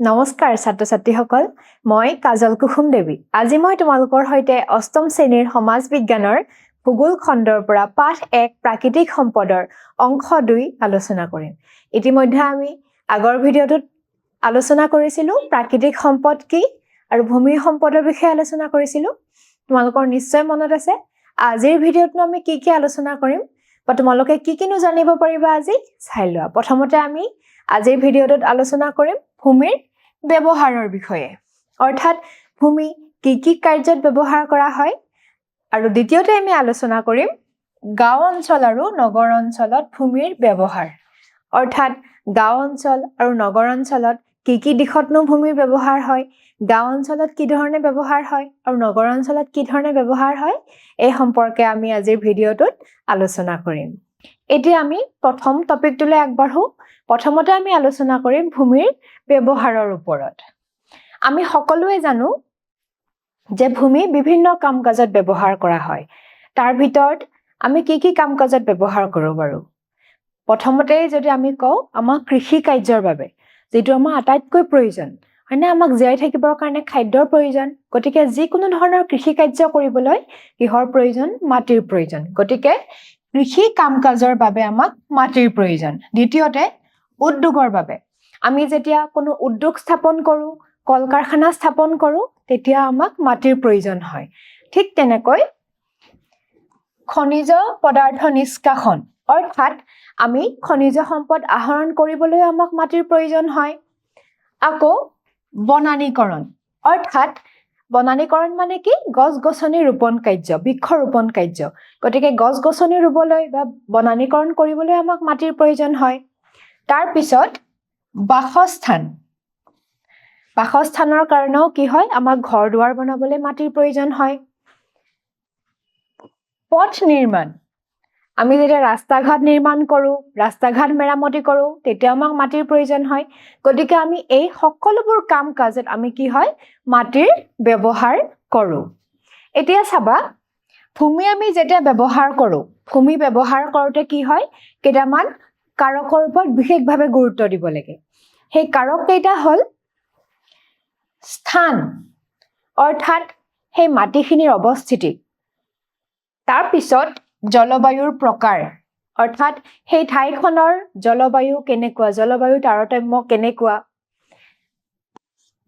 নমস্কাৰ ছাত্ৰ ছাত্ৰীসকল মই কাজল কুসুম দেৱী। আজি মই তোমালোকৰ সৈতে অষ্টম শ্ৰেণীৰ সমাজ বিজ্ঞানৰ ভূগোল খণ্ডৰ পৰা পাঠ এক প্ৰাকৃতিক সম্পদৰ অংশ দুই আলোচনা কৰিম। ইতিমধ্যে আমি আগৰ ভিডিঅ'টোত আলোচনা কৰিছিলোঁ প্ৰাকৃতিক সম্পদ কি আৰু ভূমিৰ সম্পদৰ বিষয়ে আলোচনা কৰিছিলোঁ। তোমালোকৰ নিশ্চয় মনত আছে। আজিৰ ভিডিঅ'তনো আমি কি কি আলোচনা কৰিম বা তোমালোকে কি কিনো জানিব পাৰিবা আজি চাই লোৱা। প্ৰথমতে আমি আজিৰ ভিডিঅ'টোত আলোচনা কৰিম ভূমিৰ ব্যৱহাৰৰ বিষয়ে। অৰ্থাৎ ভূমি কি কি কাৰ্যত ব্যৱহাৰ কৰা হয়? আৰু দ্বিতীয়তে আমি আলোচনা কৰিম গাঁও অঞ্চল আৰু নগৰ অঞ্চলত ভূমিৰ ব্যৱহাৰ। অৰ্থাৎ গাঁও অঞ্চল আৰু নগৰ অঞ্চলত কি কি দিশতনো ভূমিৰ ব্যৱহাৰ হয়? গাঁও অঞ্চলত কি ধৰণে ব্যৱহাৰ হয়? আৰু নগৰ অঞ্চলত কি ধৰণে ব্যৱহাৰ হয়? এই সম্পৰ্কে আমি আজিৰ ভিডিঅ'টোত আলোচনা কৰিম। এতিয়া আমি প্ৰথম টপিকটোলৈ আগবাঢ়ো। প্ৰথমতে আমি আলোচনা কৰিম ভূমিৰ ব্যৱহাৰৰ ওপৰত। আমি সকলোৱে জানো যে ভূমি বিভিন্ন কাম কাজত ব্যৱহাৰ কৰা হয়। তাৰ ভিতৰত আমি কি কি কাম কাজত ব্যৱহাৰ কৰোঁ বাৰু? প্ৰথমতে যদি আমি কওঁ আমাক কৃষি কাৰ্যৰ বাবে যিটো আমাৰ আটাইতকৈ প্ৰয়োজন হয়নে? আমাক জীয়াই থাকিবৰ কাৰণে খাদ্যৰ প্ৰয়োজন গতিকে যিকোনো ধৰণৰ কৃষি কাৰ্য কৰিবলৈ কিহৰ প্ৰয়োজন? মাটিৰ প্ৰয়োজন। গতিকে কৃষি কাম কাজৰ বাবে আমাক মাটিৰ প্ৰয়োজন। দ্বিতীয়তে উদ্যোগৰ বাবে। আমি যেতিয়া কোনো উদ্যোগ স্থাপন কৰোঁ কল কাৰখানা স্থাপন কৰোঁ তেতিয়া আমাক মাটিৰ প্ৰয়োজন হয়। ঠিক তেনেকৈ খনিজ পদাৰ্থ নিষ্কাশন অৰ্থাৎ আমি খনিজ সম্পদ আহৰণ কৰিবলৈ আমাক মাটিৰ প্ৰয়োজন হয়। আকৌ বনানীকৰণ অৰ্থাৎ বনানীকৰণ মানে কি? গছ গছনি ৰোপণ কাৰ্য বৃক্ষ ৰোপণ কাৰ্য। গতিকে গছ গছনি ৰুবলৈ বা বনানীকৰণ কৰিবলৈ আমাক মাটিৰ প্ৰয়োজন হয়। তাৰপিছত বাসস্থান। বাসস্থানৰ কাৰণেও কি হয়? আমাক ঘৰ দুৱাৰ বনাবলৈ মাটিৰ প্ৰয়োজন হয়। পথ নিৰ্মাণ। আমি যেতিয়া ৰাস্তা ঘাট নিৰ্মাণ কৰোঁ ৰাস্তা ঘাট মেৰামতি কৰোঁ তেতিয়া আমাক মাটিৰ প্ৰয়োজন হয়। গতিকে আমি এই সকলোবোৰ কাম কাজত আমি কি হয়? মাটিৰ ব্যৱহাৰ কৰোঁ। এতিয়া চাবা ভূমি আমি যেতিয়া ব্যৱহাৰ কৰোঁ ভূমি ব্যৱহাৰ কৰোঁতে কি হয়? কেইটামান কাৰকৰ ওপৰত বিশেষভাৱে গুৰুত্ব দিব লাগে। সেই কাৰক কেইটা হ'ল স্থান অৰ্থাৎ সেই মাটিখিনিৰ অৱস্থিতি। তাৰপিছত জলবায়ুৰ প্ৰকাৰ অৰ্থাৎ সেই ঠাইখনৰ জলবায়ু কেনেকুৱা জলবায়ুৰ তাৰতম্য কেনেকুৱা।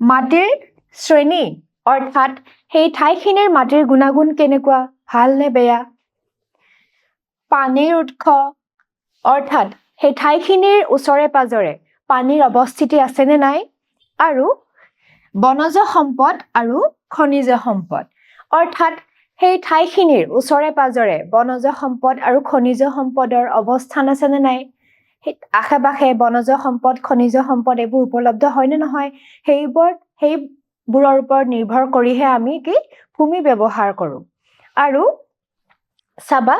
মাটিৰ শ্ৰেণী অৰ্থাৎ সেই ঠাইখিনিৰ মাটিৰ গুণাগুণ কেনেকুৱা ভাল নে বেয়া। পানীৰ উৎস অৰ্থাৎ সেই ঠাইখিনিৰ ওচৰে পাজৰে পানীৰ অৱস্থিতি আছেনে নাই? আৰু বনজ সম্পদ আৰু খনিজ সম্পদ। অৰ্থাৎ সেই ঠাইখিনিৰ ওচৰে পাজৰে বনজ সম্পদ আৰু খনিজ সম্পদৰ অৱস্থান আছেনে নাই? সেই আশে পাশে বনজ সম্পদ খনিজ সম্পদ এইবোৰ উপলব্ধ হয়নে নহয়? সেইবোৰ সেইবোৰৰ ওপৰত নিৰ্ভৰ কৰিহে আমি কি ভূমি ব্যৱহাৰ কৰোঁ। আৰু চাবা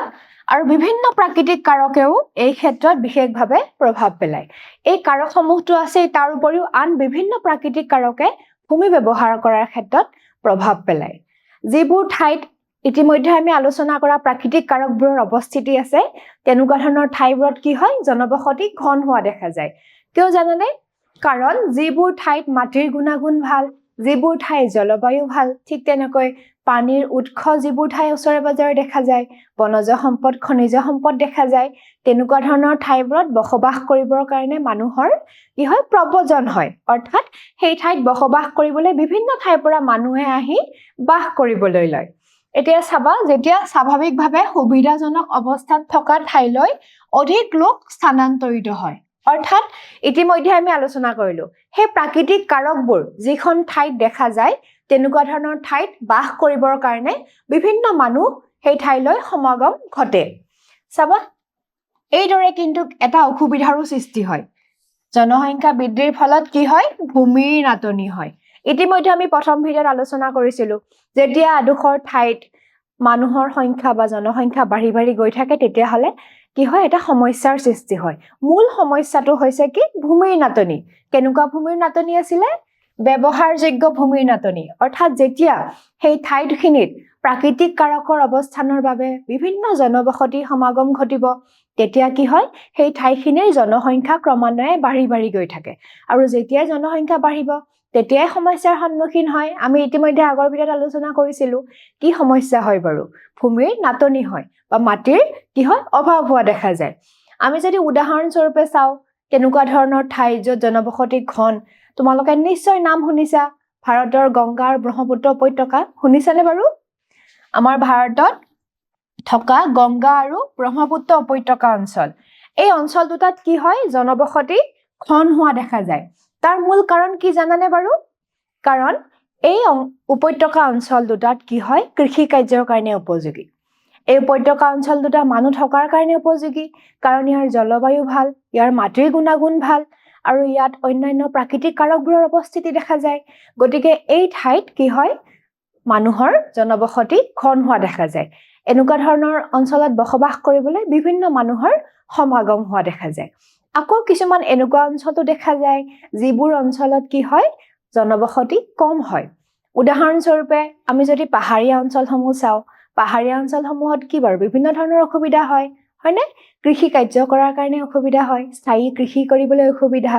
আৰু বিভিন্ন প্ৰাকৃতিক কাৰকেও এই ক্ষেত্ৰত বিশেষভাৱে প্ৰভাৱ পেলায়। এই কাৰকসমূহটো আছে তাৰ উপৰিও আন বিভিন্ন প্ৰাকৃতিক কাৰকে ভূমি ব্যৱহাৰ কৰাৰ ক্ষেত্ৰত প্ৰভাৱ পেলায়। যিবোৰ ঠাইত ইতিমধ্যে আমি আলোচনা কৰা প্ৰাকৃতিক কাৰকবোৰৰ অৱস্থিতি আছে তেনেকুৱা ধৰণৰ ঠাইবোৰত কি হয় জনবসতি ঘন হোৱা দেখা যায়। কিয় জানানে? কাৰণ যিবোৰ ঠাইত মাটিৰ গুণাগুণ ভাল যিবোৰ ঠাইৰ জলবায়ু ভাল ঠিক তেনেকৈ পানীৰ উৎস যিবোৰ ঠাই ওচৰে পাজৰে দেখা যায় বনজ সম্পদ খনিজ সম্পদ দেখা যায় তেনেকুৱা ধৰণৰ ঠাইবোৰত বসবাস কৰিবৰ কাৰণে মানুহৰ কি হয় প্ৰব্ৰজন হয়। অৰ্থাৎ সেই ঠাইত বসবাস কৰিবলৈ বিভিন্ন ঠাইৰ পৰা মানুহে আহি বাস কৰিবলৈ লয়। এতিয়া চাবা যেতিয়া স্বাভাৱিকভাৱে সুবিধাজনক অৱস্থাত থকা ঠাইলৈ অধিক লোক স্থানান্তৰিত হয়। অৰ্থাৎ ইতিমধ্যে আমি আলোচনা কৰিলোঁ সেই প্ৰাকৃতিক কাৰকবোৰ যিখন ঠাইত দেখা যায় তেনেকুৱা ধৰণৰ ঠাইত বাস কৰিবৰ কাৰণে বিভিন্ন মানুহ সেই ঠাইলৈ সমাগম ঘটে। চাবা এইদৰে কিন্তু এটা অসুবিধাৰো সৃষ্টি হয়। জনসংখ্যা বৃদ্ধিৰ ফলত কি হয়? ভূমিৰ নাটনি হয়। ইতিমধ্যে আমি প্ৰথম ভিডিঅ'ত আলোচনা কৰিছিলোঁ যেতিয়া এডোখৰ ঠাইত মানুহৰ সংখ্যা বা জনসংখ্যা বাঢ়ি বাঢ়ি গৈ থাকে তেতিয়াহ'লে কি হয়? এটা সমস্যাৰ সৃষ্টি হয়। মূল সমস্যাটো হৈছে কি? ভূমিৰ নাটনি। কেনেকুৱা ভূমিৰ নাটনি আছিলে? ব্যৱহাৰযোগ্য ভূমিৰ নাটনি। অৰ্থাৎ যেতিয়া সেই ঠাইখিনিত প্ৰাকৃতিক কাৰকৰ অৱস্থানৰ বাবে বিভিন্ন জনবসতি সমাগম ঘটিব তেতিয়া কি হয়? সেই ঠাইখিনিৰ জনসংখ্যা ক্ৰমান্বয়ে বাঢ়ি বাঢ়ি গৈ থাকে। আৰু যেতিয়াই জনসংখ্যা বাঢ়িব তেতিয়াই সমস্যাৰ সন্মুখীন হয়। আমি ইতিমধ্যে আগৰ ভিডিঅ'ত আলোচনা কৰিছিলো কি সমস্যা হয় বাৰু? ভূমিৰ নাটনি হয় বা মাটিৰ কি হয়? অভাৱ হোৱা দেখা যায়। আমি যদি উদাহৰণস্বৰূপে চাওঁ কেনেকুৱা ধৰণৰ ঠাই য'ত জনবসতি ঘন? তোমালোকে নিশ্চয় নাম শুনিছা। ভাৰতৰ গংগা আৰু ব্ৰহ্মপুত্ৰ উপত্যকা। শুনিছানে বাৰু? আমাৰ ভাৰতত থকা গংগা আৰু ব্ৰহ্মপুত্ৰ উপত্যকা অঞ্চল। এই অঞ্চল দুটাত কি হয়? জনবসতি ঘন হোৱা দেখা যায়। তাৰ মূল কাৰণ কি জানানে বাৰু? কাৰণ এই উপত্যকা অঞ্চল দুটাত কি হয়? কৃষি কাৰ্যৰ কাৰণে উপযোগী। এই উপত্যকা অঞ্চল দুটা মানুহ থকাৰ কাৰণে উপযোগী। কাৰণ ইয়াৰ জলবায়ু ভাল ইয়াৰ মাটিৰ গুণাগুণ ভাল আৰু ইয়াত অন্যান্য প্ৰাকৃতিক কাৰকবোৰৰ উপস্থিতি দেখা যায়। গতিকে এই ঠাইত কি হয়? মানুহৰ জনবসতি ঘন হোৱা দেখা যায়। এনেকুৱা ধৰণৰ অঞ্চলত বসবাস কৰিবলৈ বিভিন্ন মানুহৰ সমাগম হোৱা দেখা যায়। আকৌ কিছুমান এনেকুৱা অঞ্চলতো দেখা যায় যিবোৰ অঞ্চলত কি হয় জনবসতি কম হয়। উদাহৰণস্বৰূপে আমি যদি পাহাৰীয়া অঞ্চলসমূহ চাওঁ পাহাৰীয়া অঞ্চলসমূহত কি বাৰু বিভিন্ন ধৰণৰ অসুবিধা হয়? হয়নে? কৃষি কাৰ্য কৰাৰ কাৰণে অসুবিধা হয় স্থায়ী কৃষি কৰিবলৈ অসুবিধা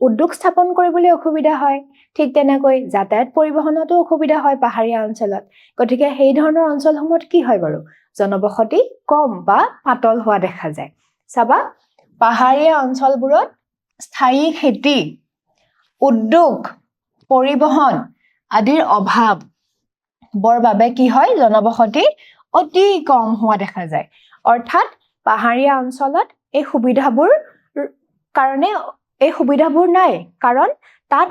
উদ্যোগ স্থাপন কৰিবলৈ অসুবিধা হয় ঠিক তেনেকৈ যাতায়াত পৰিবহণতো অসুবিধা হয় পাহাৰীয়া অঞ্চলত। গতিকে সেই ধৰণৰ অঞ্চলসমূহত কি হয় বাৰু? জনবসতি কম বা পাতল হোৱা দেখা যায়। চাবা পাহাৰীয়া অঞ্চলবোৰত স্থায়ী খেতি উদ্যোগ পৰিবহণ আদিৰ অভাৱ। বৰ বাবে কি হয় জনবসতি অতি কম হোৱা দেখা যায়। অৰ্থাৎ পাহাৰীয়া অঞ্চলত এই সুবিধাবোৰ কাৰণে এই সুবিধাবোৰ নাই। কাৰণ তাত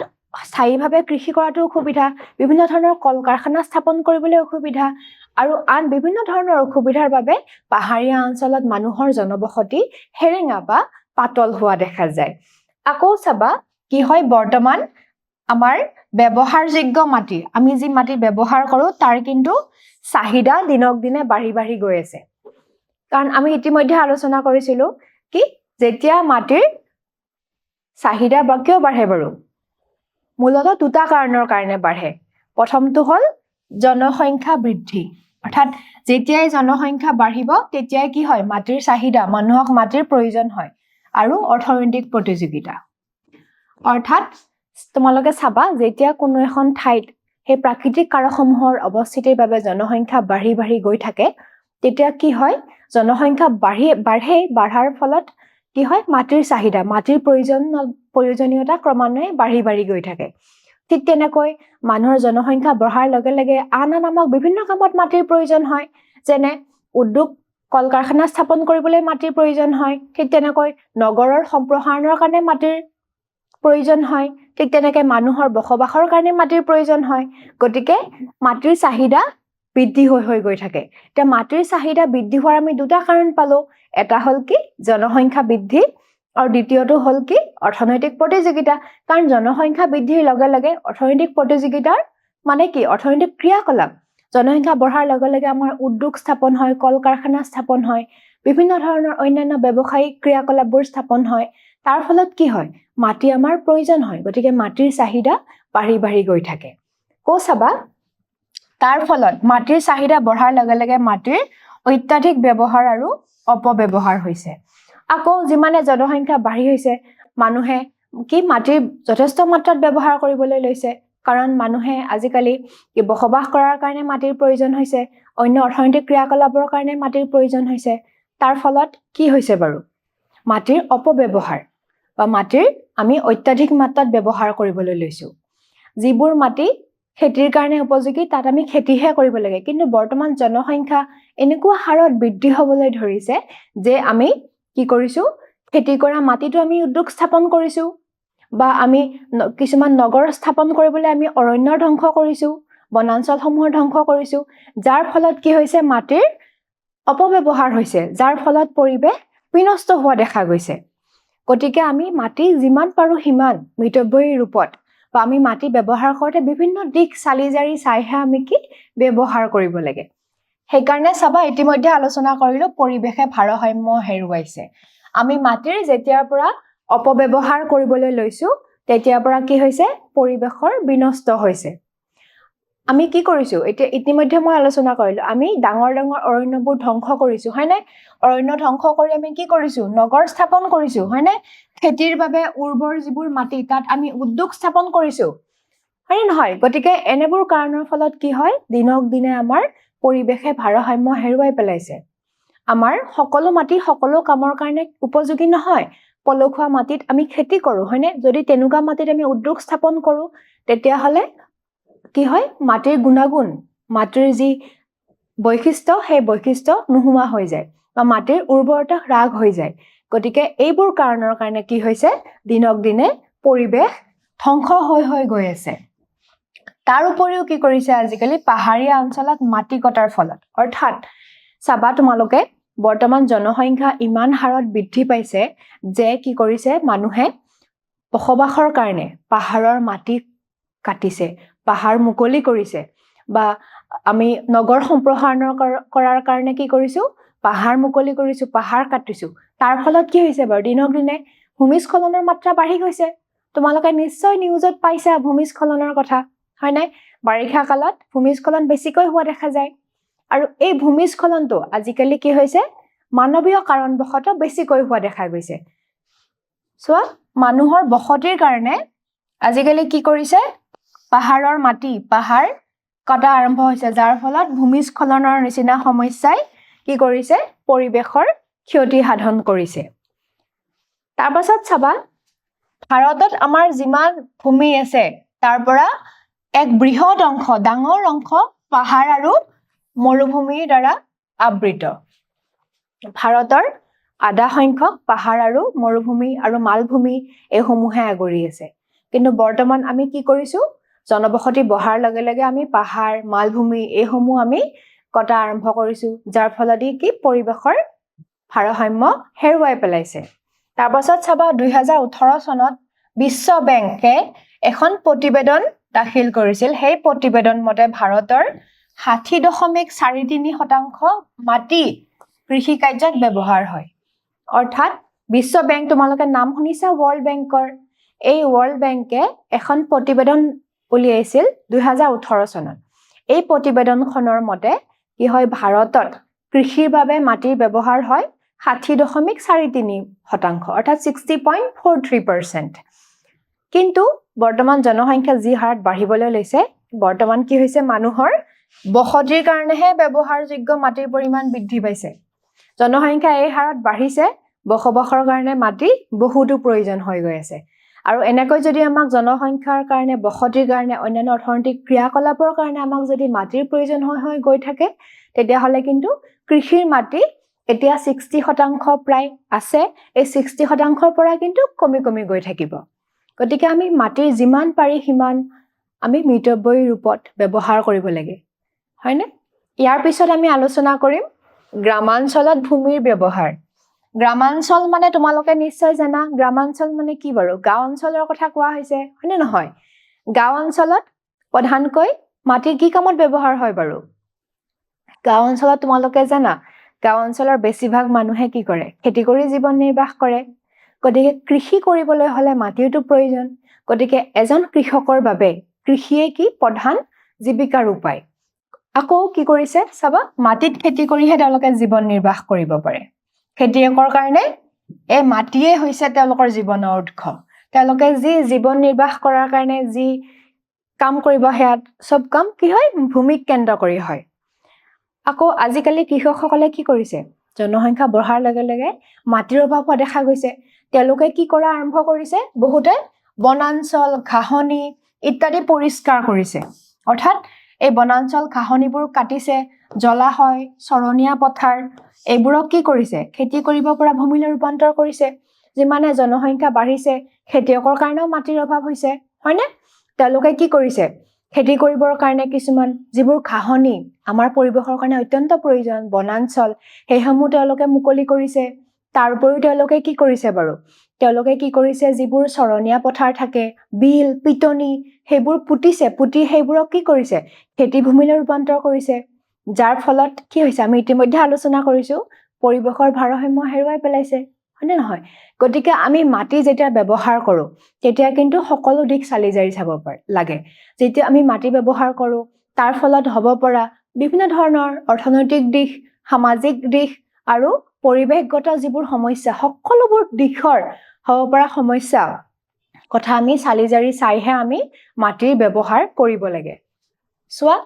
স্থায়ীভাৱে কৃষি কৰাটো অসুবিধা বিভিন্ন ধৰণৰ কল কাৰখানা স্থাপন কৰিবলৈ অসুবিধা আৰু আন বিভিন্ন ধৰণৰ অসুবিধাৰ বাবে পাহাৰীয়া অঞ্চলত মানুহৰ জনবসতি সেৰেঙা বা পাতল হোৱা দেখা যায়। আকৌ চাবা কি হয় বৰ্তমান আমাৰ ব্যৱহাৰযোগ্য মাটি আমি যি মাটি ব্যৱহাৰ কৰোঁ তাৰ কিন্তু চাহিদা দিনক দিনে বাঢ়ি বাঢ়ি গৈ আছে। কাৰণ আমি ইতিমধ্যে আলোচনা কৰিছিলো কি যেতিয়া মাটিৰ চাহিদা বা কিয় বাঢ়ে বাৰু? মূলতঃ দুটা কাৰণৰ কাৰণে বাঢ়ে। প্ৰথমটো হ'ল জনসংখ্যা বৃদ্ধি। অৰ্থাৎ যেতিয়াই জনসংখ্যা বাঢ়িব তেতিয়াই কি হয়? মাটিৰ চাহিদা মানুহক মাটিৰ প্ৰয়োজন হয় আৰু অৰ্থনৈতিক প্ৰতিযোগিতা। অৰ্থাৎ তোমালোকে চাবা যেতিয়া কোনো এখন ঠাইত সেই প্ৰাকৃতিক কাৰকসমূহৰ অৱস্থিতিৰ বাবে জনসংখ্যা বাঢ়ি বাঢ়ি গৈ থাকে তেতিয়া কি হয়? জনসংখ্যা বাঢ়ি বাঢ়ে বাঢ়াৰ ফলত কি হয়? মাটিৰ চাহিদা মাটিৰ প্ৰয়োজন প্ৰয়োজনীয়তা ক্ৰমান্বয়ে বাঢ়ি বাঢ়ি গৈ থাকে। ঠিক তেনেকৈ মানুহৰ জনসংখ্যা বঢ়াৰ লগে লগে আন আন আমাক বিভিন্ন কামত মাটিৰ প্ৰয়োজন হয়। যেনে উদ্যোগ কল কাৰখানা স্থাপন কৰিবলৈ মাটিৰ প্ৰয়োজন হয়। ঠিক তেনেকৈ নগৰৰ সম্প্ৰসাৰণৰ কাৰণে মাটিৰ প্ৰয়োজন হয়। ঠিক তেনেকৈ মানুহৰ বসবাসৰ কাৰণে মাটিৰ প্ৰয়োজন হয়। গতিকে মাটিৰ চাহিদা বৃদ্ধি হৈ হৈ গৈ থাকে। এতিয়া মাটিৰ চাহিদা বৃদ্ধি হোৱাৰ আমি দুটা কাৰণ পালো। এটা হ'ল কি? জনসংখ্যা বৃদ্ধি আৰু দ্বিতীয়টো হ'ল কি? অৰ্থনৈতিক প্ৰতিযোগিতা। কাৰণ জনসংখ্যা বৃদ্ধিৰ লগে লগে অৰ্থনৈতিক প্ৰতিযোগিতাৰ মানে কি? অৰ্থনৈতিক ক্ৰিয়াকলাপ। জনসংখ্যা বঢ়াৰ লগে লগে আমাৰ উদ্যোগ স্থাপন হয় কল কাৰখানা স্থাপন হয় বিভিন্ন ধৰণৰ অন্যান্য ব্যৱসায়িক ক্ৰিয়াকলাপবোৰ স্থাপন হয়। তাৰ ফলত কি হয়? মাটি আমাৰ প্ৰয়োজন হয় গতিকে মাটিৰ চাহিদা বাঢ়ি বাঢ়ি গৈ থাকে। কৌ চাবা? তাৰ ফলত মাটিৰ চাহিদা বঢ়াৰ লগে লগে মাটিৰ অত্যাধিক ব্যৱহাৰ আৰু অপব্যৱহাৰ হৈছে। আকৌ যিমানে জনসংখ্যা বাঢ়ি হৈছে মানুহে কি মাটিৰ যথেষ্ট মাত্ৰাত ব্যৱহাৰ কৰিবলৈ লৈছে। কাৰণ মানুহে আজিকালি বসবাস কৰাৰ কাৰণে মাটিৰ প্ৰয়োজন হৈছে অন্য অৰ্থনৈতিক ক্ৰিয়াকলাপৰ কাৰণে মাটিৰ প্ৰয়োজন হৈছে। তাৰ ফলত কি হৈছে বাৰু? মাটিৰ অপব্যৱহাৰ বা মাটিৰ আমি অত্যাধিক মাত্ৰাত ব্যৱহাৰ কৰিবলৈ লৈছোঁ। যিবোৰ মাটি খেতিৰ কাৰণে উপযোগী তাত আমি খেতিহে কৰিব লাগে। কিন্তু বৰ্তমান জনসংখ্যা এনেকুৱা হাৰত বৃদ্ধি হ'বলৈ ধৰিছে যে আমি কি কৰিছোঁ? খেতি কৰা মাটিটো আমি উদ্যোগ স্থাপন কৰিছোঁ। বা আমি কিছুমান নগৰ স্থাপন কৰিবলৈ আমি অৰণ্যৰ ধ্বংস কৰিছোঁ বনাঞ্চলসমূহৰ ধ্বংস কৰিছোঁ যাৰ ফলত কি হৈছে? মাটিৰ অপব্যৱহাৰ হৈছে যাৰ ফলত পৰিৱেশ বিনষ্ট হোৱা দেখা গৈছে। গতিকে আমি মাটি যিমান পাৰোঁ সিমান মিতব্যয়ী ৰূপত বা আমি মাটি ব্যৱহাৰ কৰোঁতে বিভিন্ন দিশ চালি জাৰি চাইহে আমি কি ব্যৱহাৰ কৰিব লাগে। সেইকাৰণে চাবা ইতিমধ্যে আলোচনা কৰিলোঁ পৰিৱেশে ভাৰসাম্য হেৰুৱাইছে। আমি মাটিৰ যেতিয়াৰ পৰা অপব্যৱহাৰ কৰিবলৈ লৈছোঁ তেতিয়াৰ পৰা কি হৈছে? পৰিৱেশৰ বিনষ্ট হৈছে। আমি কি কৰিছো? এতিয়া ইতিমধ্যে মই আলোচনা কৰিলো আমি ডাঙৰ ডাঙৰ অৰণ্যবোৰ ধ্বংস কৰিছো হয়নে অৰণ্য ধ্বংস কৰি আমি কি কৰিছো? নগৰ স্থাপন কৰিছো হয়নে খেতিৰ বাবে উৰ্বৰ যিবোৰ মাটি তাত আমি উদ্যোগ স্থাপন কৰিছো। হয়নে নহয় গতিকে এনেবোৰ কাৰণৰ ফলত কি হয়? দিনক দিনে আমাৰ পৰিৱেশে ভাৰসাম্য হেৰুৱাই পেলাইছে। আমাৰ সকলো মাটি সকলো কামৰ কাৰণে উপযোগী নহয়। পলসুৱা মাটিত আমি খেতি কৰোঁ হয়নে? যদি তেনেকুৱা মাটিত আমি উদ্যোগ স্থাপন কৰোঁ তেতিয়াহ'লে কি হয়? মাটিৰ গুণাগুণ মাটিৰ যি বৈশিষ্ট্য সেই বৈশিষ্ট্য নোহোৱা হৈ যায় বা মাটিৰ উৰ্বৰতা হ্ৰাস হৈ যায়। গতিকে এইবোৰ কাৰণৰ কাৰণে কি হৈছে? দিনক দিনে পৰিৱেশ ধ্বংস হৈ হৈ গৈ আছে। তাৰ উপৰিও কি কৰিছে আজিকালি? পাহাৰীয়া অঞ্চলত মাটি কটাৰ ফলত। অৰ্থাৎ চাবা তোমালোকে বৰ্তমান জনসংখ্যা ইমান হাৰত বৃদ্ধি পাইছে যে কি কৰিছে? মানুহে বসবাসৰ কাৰণে পাহাৰৰ মাটি কাটিছে পাহাৰ মুকলি কৰিছে। বা আমি নগৰ সম্প্ৰসাৰণৰ কৰ- কৰাৰ কাৰণে কি কৰিছো? পাহাৰ মুকলি কৰিছো পাহাৰ কাটিছো। তাৰ ফলত কি হৈছে বাৰু? দিনক দিনে ভূমিস্খলনৰ মাত্ৰা বাঢ়ি গৈছে। তোমালোকে নিশ্চয় নিউজত পাইছা ভূমিস্খলনৰ কথা। হয়নে? বাৰিষা কালত ভূমিস্খলন বেছিকৈ হোৱা দেখা যায়। আৰু এই ভূমিস্খলনটো আজিকালি কি হৈছে? মানৱীয় কাৰণবশতঃ বেছিকৈ হোৱা দেখা গৈছে। চোৱা মানুহৰ বসতিৰ কাৰণে আজিকালি কি কৰিছে? পাহাৰৰ মাটি পাহাৰ কটা আৰম্ভ হৈছে যাৰ ফলত ভূমিস্খলনৰ নিচিনা সমস্যাই কি কৰিছে? পৰিৱেশৰ ক্ষতি সাধন কৰিছে। তাৰ পাছত চাবা ভাৰতত আমাৰ যিমান ভূমি আছে তাৰ পৰা এক বৃহৎ অংশ ডাঙৰ অংশ পাহাৰ আৰু মৰুভূমিৰ দ্বাৰা আবৃত। ভাৰতৰ আধা সংখ্যক পাহাৰ আৰু মৰুভূমি আৰু মালভূমি এইসমূহে আগুৰি আছে। কিন্তু বৰ্তমান আমি কি কৰিছো? জনবসতি বঢ়াৰ লগে লগে আমি পাহাৰ মালভূমি এইসমূহ আমি কটা আৰম্ভ কৰিছো যাৰ ফলদি কি পৰিৱেশৰ ভাৰসাম্য হেৰুৱাই পেলাইছে। তাৰ পাছত চাবা দুহেজাৰ ওঠৰ চনত বিশ্ব বেংকে এখন প্ৰতিবেদন দাখিল কৰিছিল। সেই প্ৰতিবেদন মতে ভাৰতৰ ষাঠি দশমিক চাৰি তিনি শতাংশ মাটি কৃষি কাৰ্যত ব্যৱহাৰ হয়। অৰ্থাৎ বিশ্ব বেংক তোমালোকে নাম শুনিছা? ৱৰ্ল্ড বেংকৰ এই ৱৰ্ল্ড বেংকে এখন প্ৰতিবেদন উলিয়াইছিল দুহেজাৰ ওঠৰ চনত। এই প্ৰতিবেদনখনৰ মতে কি হয়? ভাৰতত কৃষিৰ বাবে মাটিৰ ব্যৱহাৰ হয় ষাঠি দশমিক চাৰি তিনি শতাংশ অৰ্থাৎ sixty point four three percent কিন্তু বৰ্তমান জনসংখ্যা যি হাৰত বাঢ়িবলৈ লৈছে বৰ্তমান কি হৈছে মানুহৰ বসতিৰ কাৰণেহে ব্যৱহাৰযোগ্য মাটিৰ পৰিমাণ বৃদ্ধি পাইছে। জনসংখ্যা এই হাৰত বাঢ়িছে বসবাসৰ কাৰণে মাটি বহুতো প্ৰয়োজন হৈ গৈ আছে। আৰু এনেকৈ যদি আমাক জনসংখ্যাৰ কাৰণে বসতিৰ কাৰণে অন্যান্য অৰ্থনৈতিক ক্ৰিয়াকলাপৰ কাৰণে আমাক যদি মাটিৰ প্ৰয়োজন হৈ হৈ গৈ থাকে তেতিয়াহ'লে কিন্তু কৃষিৰ মাটি এতিয়া ছিক্সটি শতাংশ প্ৰায় আছে। এই ছিক্সটি শতাংশৰ পৰা কিন্তু কমি কমি গৈ থাকিব। গতিকে আমি মাটিৰ যিমান পাৰি সিমান আমি মিতব্যয়ী ৰূপত ব্যৱহাৰ কৰিব লাগে হয়নে? ইয়াৰ পিছত আমি আলোচনা কৰিম গ্ৰামাঞ্চলত ভূমিৰ ব্যৱহাৰ। গ্ৰামাঞ্চল মানে তোমালোকে নিশ্চয় জানা গ্ৰামাঞ্চল মানে কি বাৰু? গাঁও অঞ্চলৰ কথা কোৱা হৈছে হয়নে নহয়? গাঁও অঞ্চলত প্ৰধানকৈ মাটি কি কামত ব্যৱহাৰ হয় বাৰু? গাঁও অঞ্চলত তোমালোকে জানা গাঁও অঞ্চলৰ বেছিভাগ মানুহে কি কৰে? খেতি কৰি জীৱন নিৰ্বাহ কৰে। গতিকে কৃষি কৰিবলৈ হ'লে মাটিৰতো প্ৰয়োজন। গতিকে এজন কৃষকৰ বাবে কৃষিয়ে কি প্ৰধান জীৱিকাৰ উপায় আকৌ কি কৰিছে চাবা মাটিত খেতি কৰিহে তেওঁলোকে জীৱন নিৰ্বাহ কৰিব পাৰে। খেতিয়কৰ কাৰণে এই মাটিয়ে হৈছে তেওঁলোকৰ জীৱনৰ উৎস। তেওঁলোকে যি জীৱন নিৰ্বাহ কৰাৰ কাৰণে যি কাম কৰিব সেয়া চব কাম কি হয়? ভূমিক কেন্দ্ৰ কৰি হয়। আকৌ আজিকালি কৃষকসকলে কি কৰিছে? জনসংখ্যা বঢ়াৰ লগে লগে মাটিৰ অভাৱ হোৱা দেখা গৈছে। তেওঁলোকে কি কৰা আৰম্ভ কৰিছে? বহুতে বনাঞ্চল ঘাঁহনি ইত্যাদি পৰিষ্কাৰ কৰিছে। অৰ্থাৎ এই বনাঞ্চল ঘাঁহনিবোৰ কাটিছে জলাশয় চৰণীয়া পথাৰ এইবোৰক কি কৰিছে? খেতি কৰিব পৰা ভূমিলৈ ৰূপান্তৰ কৰিছে। যিমানে জনসংখ্যা বাঢ়িছে খেতিয়কৰ কাৰণেও মাটিৰ অভাৱ হৈছে হয়নে? তেওঁলোকে কি কৰিছে? খেতি কৰিবৰ কাৰণে কিছুমান যিবোৰ ঘাঁহনি আমাৰ পৰিৱেশৰ কাৰণে অত্যন্ত প্ৰয়োজন বনাঞ্চল সেইসমূহ তেওঁলোকে মুকলি কৰিছে। তাৰ উপৰিও তেওঁলোকে কি কৰিছে বাৰু? তেওঁলোকে কি কৰিছে? যিবোৰ চৰণীয়া পথাৰ থাকে বিল পিটনি সেইবোৰ পুতিছে পুতি সেইবোৰক কি কৰিছে? খেতিভূমিলৈ ৰূপান্তৰ কৰিছে। যাৰ ফলত কি হৈছে? আমি ইতিমধ্যে আলোচনা কৰিছো পৰিৱেশৰ ভাৰসাম্য হেৰুৱাই পেলাইছে হয়নে নহয়? গতিকে আমি মাটি যেতিয়া ব্যৱহাৰ কৰোঁ তেতিয়া কিন্তু সকলো দিশ চালি জাৰি চাব লাগে। যেতিয়া আমি মাটি ব্যৱহাৰ কৰোঁ তাৰ ফলত হ'ব পৰা বিভিন্ন ধৰণৰ অৰ্থনৈতিক দিশ সামাজিক দিশ আৰু পৰিৱেশগত যিবোৰ সমস্যা সকলোবোৰ দিশৰ হ'ব পৰা সমস্যা কথা আমি চালি জাৰি চাইহে আমি মাটিৰ ব্যৱহাৰ কৰিব লাগে। চোৱা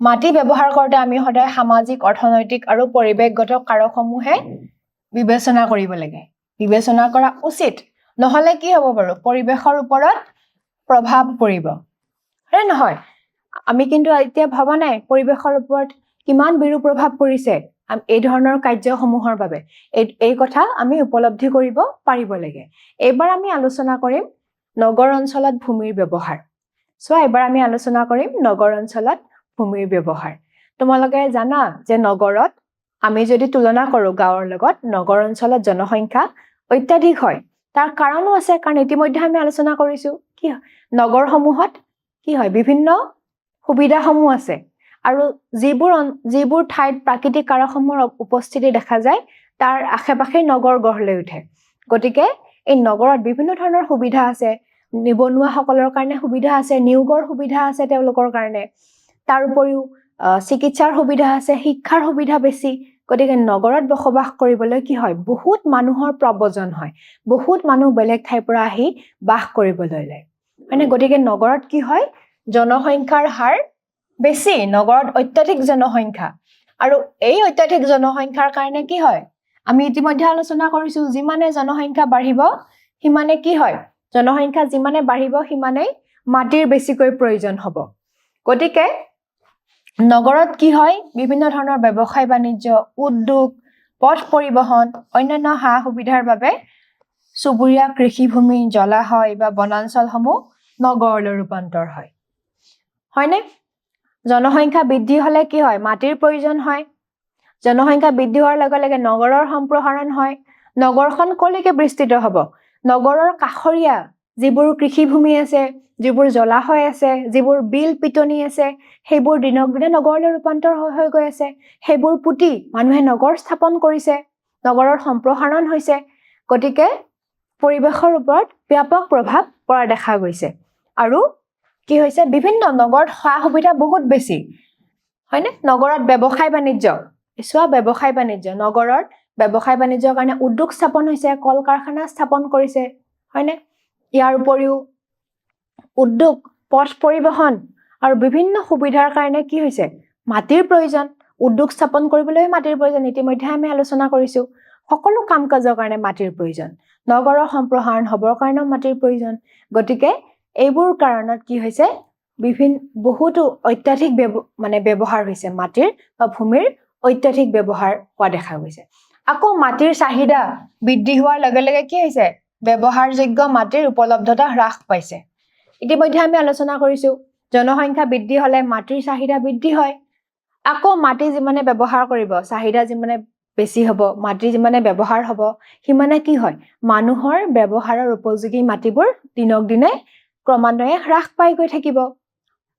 মাটি ব্যৱহাৰ কৰোঁতে আমি সদায় সামাজিক অৰ্থনৈতিক আৰু পৰিৱেশগত কাৰকসমূহে বিবেচনা কৰিব লাগে। বিবেচনা কৰা উচিত নহ'লে কি হ'ব বাৰু? পৰিৱেশৰ ওপৰত প্ৰভাৱ পৰিব। হয়নে নহয় আমি কিন্তু এতিয়া ভবা নাই পৰিৱেশৰ ওপৰত কিমান বিৰূপ প্ৰভাৱ পৰিছে। এই ধৰণৰ কাৰ্যসমূহৰ বাবে। এই এই কথা আমি উপলব্ধি কৰিব পাৰিব লাগে। এইবাৰ আমি আলোচনা কৰিম নগৰ অঞ্চলত ভূমিৰ ব্যৱহাৰ। চোৱা এইবাৰ আমি আলোচনা কৰিম নগৰ অঞ্চলত ভূমিৰ ব্যৱহাৰ। তোমালোকে জানা যে নগৰত আমি যদি তুলনা কৰোঁ গাঁৱৰ লগত নগৰ অঞ্চলত জনসংখ্যা অত্যাধিক হয়। তাৰ কাৰণো আছে কাৰণ ইতিমধ্যে আমি আলোচনা কৰিছোঁ। কি নগৰসমূহত কি হয়? বিভিন্ন সুবিধাসমূহ আছে। আৰু যিবোৰ যিবোৰ ঠাইত প্ৰাকৃতিক কাৰকসমূহৰ উপস্থিতি দেখা যায় তাৰ আশে পাশে নগৰ গঢ় লৈ উঠে। গতিকে এই নগৰত বিভিন্ন ধৰণৰ সুবিধা আছে। নিবনুৱাসকলৰ কাৰণে সুবিধা আছে নিয়োগৰ সুবিধা আছে তেওঁলোকৰ কাৰণে। তাৰ উপৰিও চিকিৎসাৰ সুবিধা আছে শিক্ষাৰ সুবিধা বেছি। গতিকে নগৰত বসবাস কৰিবলৈ কি হয়? বহুত মানুহৰ প্ৰব্ৰজন হয়। বহুত মানুহ বেলেগ ঠাইৰ পৰা আহি বাস কৰিবলৈ লয়। হয়নে? গতিকে নগৰত কি হয়? জনসংখ্যাৰ হাৰ বেছি নগৰত অত্যাধিক জনসংখ্যা। আৰু এই অত্যাধিক জনসংখ্যাৰ কাৰণে কি হয়? আমি ইতিমধ্যে আলোচনা কৰিছো যিমানে জনসংখ্যা বাঢ়িব সিমানে কি হয়? জনসংখ্যা যিমানে বাঢ়িব সিমানেই মাটিৰ বেছিকৈ প্ৰয়োজন হ'ব। গতিকে নগৰত কি হয়? বিভিন্ন ধৰণৰ ব্যৱসায় বাণিজ্য উদ্যোগ পথ পৰিবহণ অন্যান্য সা সুবিধাৰ বাবে চুবুৰীয়া কৃষিভূমি জলাশয় বা বনাঞ্চলসমূহ নগৰলৈ ৰূপান্তৰ হয়। হয়নে? জনসংখ্যা বৃদ্ধি হ'লে কি হয়? মাটিৰ প্ৰয়োজন হয়। জনসংখ্যা বৃদ্ধি হোৱাৰ লগে লগে নগৰৰ সম্প্ৰসাৰণ হয়। নগৰখন কলৈকে বিস্তৃত হ'ব? নগৰৰ কাষৰীয়া যিবোৰ কৃষিভূমি আছে যিবোৰ জলাশয় আছে যিবোৰ বিল পিটনি আছে সেইবোৰ দিনক দিনে নগৰলৈ ৰূপান্তৰ হৈ হৈ গৈ আছে। সেইবোৰ পুতি মানুহে নগৰ স্থাপন কৰিছে। নগৰৰ সম্প্ৰসাৰণ হৈছে। গতিকে পৰিৱেশৰ ওপৰত ব্যাপক প্ৰভাৱ পৰা দেখা গৈছে। আৰু কি হৈছে? বিভিন্ন নগৰত সা সুবিধা বহুত বেছি। হয়নে? নগৰত ব্যৱসায় বাণিজ্য। চোৱা ব্যৱসায় বাণিজ্য। নগৰত ব্যৱসায় বাণিজ্যৰ কাৰণে উদ্যোগ স্থাপন হৈছে কল কাৰখানা স্থাপন কৰিছে। হয়নে? ইয়াৰ উপৰিও উদ্যোগ পথ পৰিবহণ আৰু বিভিন্ন সুবিধাৰ কাৰণে কি হৈছে? মাটিৰ প্ৰয়োজন। উদ্যোগ স্থাপন কৰিবলৈ মাটিৰ প্ৰয়োজন। ইতিমধ্যে আমি আলোচনা কৰিছোঁ। সকলো কাম কাজৰ কাৰণে মাটিৰ প্ৰয়োজন। নগৰৰ সম্প্ৰসাৰণ হ'বৰ কাৰণেও মাটিৰ প্ৰয়োজন। গতিকে এইবোৰ কাৰণত কি হৈছে? বিভিন্ন বহুতো অত্যাধিক মানে ব্যৱহাৰ হৈছে মাটিৰ বা ভূমিৰ অত্যাধিক ব্যৱহাৰ হোৱা দেখা গৈছে। আকৌ মাটিৰ চাহিদা বৃদ্ধি হোৱাৰ লগে লগে কি হৈছে? ব্যৱহাৰযোগ্য মাটিৰ উপলব্ধতা হ্ৰাস পাইছে। ইতিমধ্যে আমি আলোচনা কৰিছোঁ জনসংখ্যা বৃদ্ধি হ'লে মাটিৰ চাহিদা বৃদ্ধি হয়। আকৌ মাটি যিমানে ব্যৱহাৰ কৰিব চাহিদা যিমানে বেছি হ'ব মাটি যিমানে ব্যৱহাৰ হ'ব সিমানে কি হয়? মানুহৰ ব্যৱহাৰৰ উপযোগী মাটিবোৰ দিনক দিনে ক্ৰমান্বয়ে হ্ৰাস পাই গৈ থাকিব।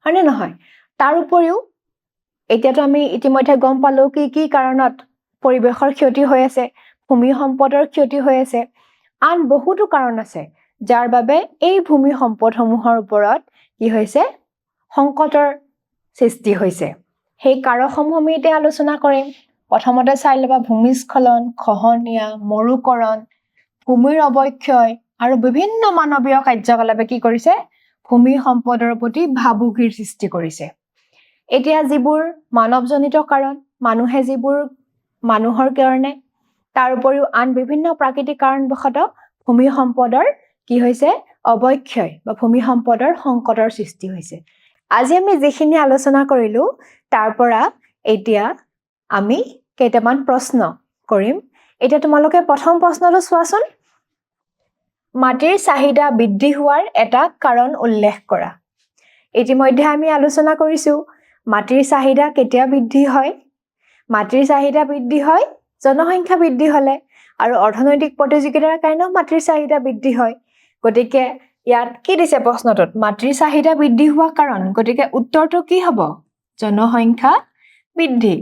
হয়নে নহয়? তাৰ উপৰিও এতিয়াতো আমি ইতিমধ্যে গম পালো কি কি কাৰণত পৰিৱেশৰ ক্ষতি হৈ আছে ভূমি সম্পদৰ ক্ষতি হৈ আছে। আন বহুতো কাৰণ আছে যাৰ বাবে এই ভূমি সম্পদসমূহৰ ওপৰত কি হৈছে? সংকটৰ সৃষ্টি হৈছে। সেই কাৰকসমূহ আমি এতিয়া আলোচনা কৰিম। প্ৰথমতে চাই ল'বা ভূমিস্খলন খহনীয়া মৰুকৰণ ভূমিৰ অৱক্ষয় আৰু বিভিন্ন মানৱীয় কাৰ্যকলাপে কি কৰিছে? ভূমি সম্পদৰ প্ৰতি ভাবুকিৰ সৃষ্টি কৰিছে। এতিয়া যিবোৰ মানৱজনিত কাৰণ মানুহে যিবোৰ মানুহৰ কাৰণে তাৰ উপৰিও আন বিভিন্ন প্ৰাকৃতিক কাৰণবশতঃ ভূমি সম্পদৰ কি হৈছে? অৱক্ষয় বা ভূমি সম্পদৰ সংকটৰ সৃষ্টি হৈছে। আজি আমি যিখিনি আলোচনা কৰিলো তাৰ পৰা এতিয়া আমি কেইটামান প্ৰশ্ন কৰিম। এতিয়া তোমালোকে প্ৰথম প্ৰশ্নটো চোৱাচোন। মাটিৰ চাহিদা বৃদ্ধি হোৱাৰ এটা কাৰণ উল্লেখ কৰা। ইতিমধ্যে আমি আলোচনা কৰিছোঁ মাটিৰ চাহিদা কেতিয়া বৃদ্ধি হয়? মাটিৰ চাহিদা বৃদ্ধি হয় জনসংখ্যা বৃদ্ধি হ'লে আৰু অৰ্থনৈতিক প্ৰতিযোগিতাৰ কাৰণেও মাটিৰ চাহিদা বৃদ্ধি হয়। গতিকে ইয়াত কি দিছে প্ৰশ্নটোত? মাটিৰ চাহিদা বৃদ্ধি হোৱা কাৰণ গতিকে উত্তৰটো কি হ'ব? জনসংখ্যা বৃদ্ধি।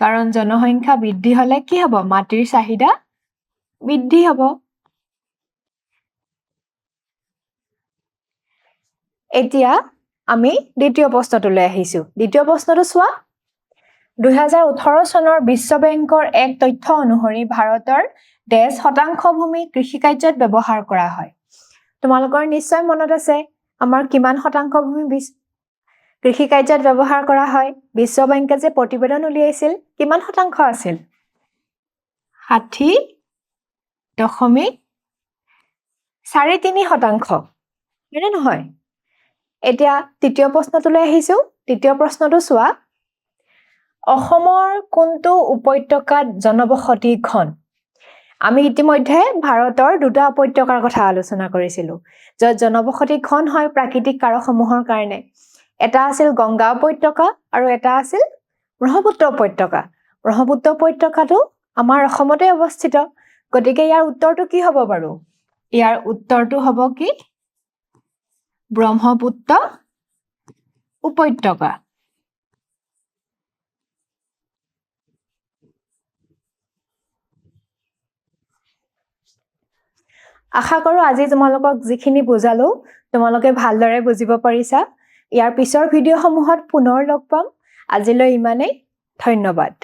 কাৰণ জনসংখ্যা বৃদ্ধি হ'লে কি হ'ব? মাটিৰ চাহিদা বৃদ্ধি হ'ব। এতিয়া আমি দ্বিতীয় প্ৰশ্নটোলৈ আহিছোঁ। দ্বিতীয় প্ৰশ্নটো চোৱা। দুহেজাৰ ওঠৰ চনৰ বিশ্ব বেংকৰ এক তথ্য অনুসৰি ভাৰতৰ ডেছ শতাংশ ভূমি কৃষিকাৰ্যত ব্যৱহাৰ কৰা হয়। তোমালোকৰ নিশ্চয় মনত আছে আমাৰ কিমান শতাংশ ভূমি বিচ- কৃষিকাৰ্যত ব্যৱহাৰ কৰা হয়। বিশ্ব বেংকে যে প্ৰতিবেদন উলিয়াইছিল কিমান শতাংশ আছিল? ষাঠি দশমিক চাৰি তিনি শতাংশ। হয়নে নহয়? এতিয়া তৃতীয় প্ৰশ্নটোলৈ আহিছোঁ। তৃতীয় প্ৰশ্নটো চোৱা। অসমৰ কোনটো উপত্যকাত জনবসতি ঘন? আমি ইতিমধ্যে ভাৰতৰ দুটা উপত্যকাৰ কথা আলোচনা কৰিছিলোঁ য'ত জনবসতি ঘন হয় প্ৰাকৃতিক কাৰকসমূহৰ কাৰণে। এটা আছিল গংগা উপত্যকা আৰু এটা আছিল ব্ৰহ্মপুত্ৰ উপত্যকা। ব্ৰহ্মপুত্ৰ উপত্যকাটো আমাৰ অসমতে অৱস্থিত গতিকে ইয়াৰ উত্তৰটো কি হ'ব বাৰু? ইয়াৰ উত্তৰটো হ'ব কি? ব্ৰহ্মপুত্ৰ উপত্যকা। আশা কৰোঁ আজি তোমালোকক যিখিনি বুজালো তোমালোকে ভালদৰে বুজিব পাৰিছা। ইয়াৰ পিছৰ ভিডিঅ'সমূহত পুনৰ লগ পাম। আজিলৈ ইমানেই। ধন্যবাদ।